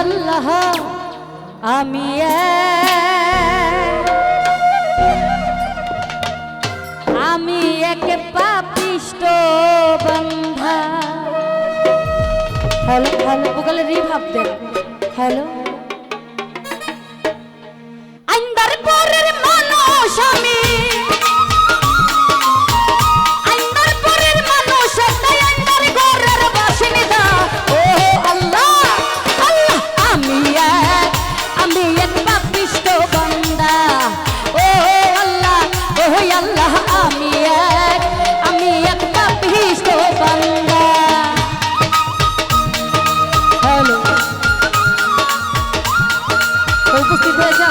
আল্লাহ আমি আমি এক পাপিষ্ট বন্ধা। হ্যালো হ্যালো ওগুলো রিভাব ভাবতে হ্যালো।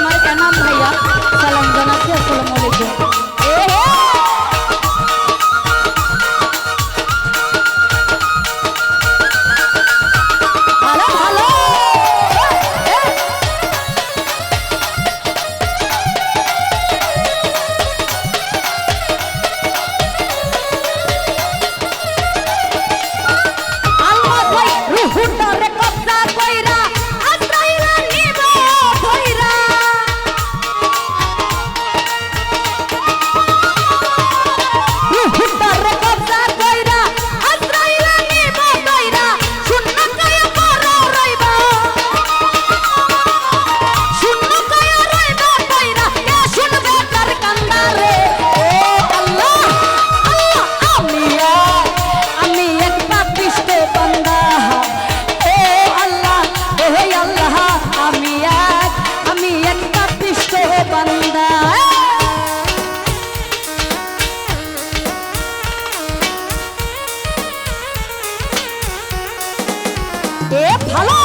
আমার কানাম ভাইয়া? সালাম জানাচ্ছি আসসালামু আলাইকুম। ভালো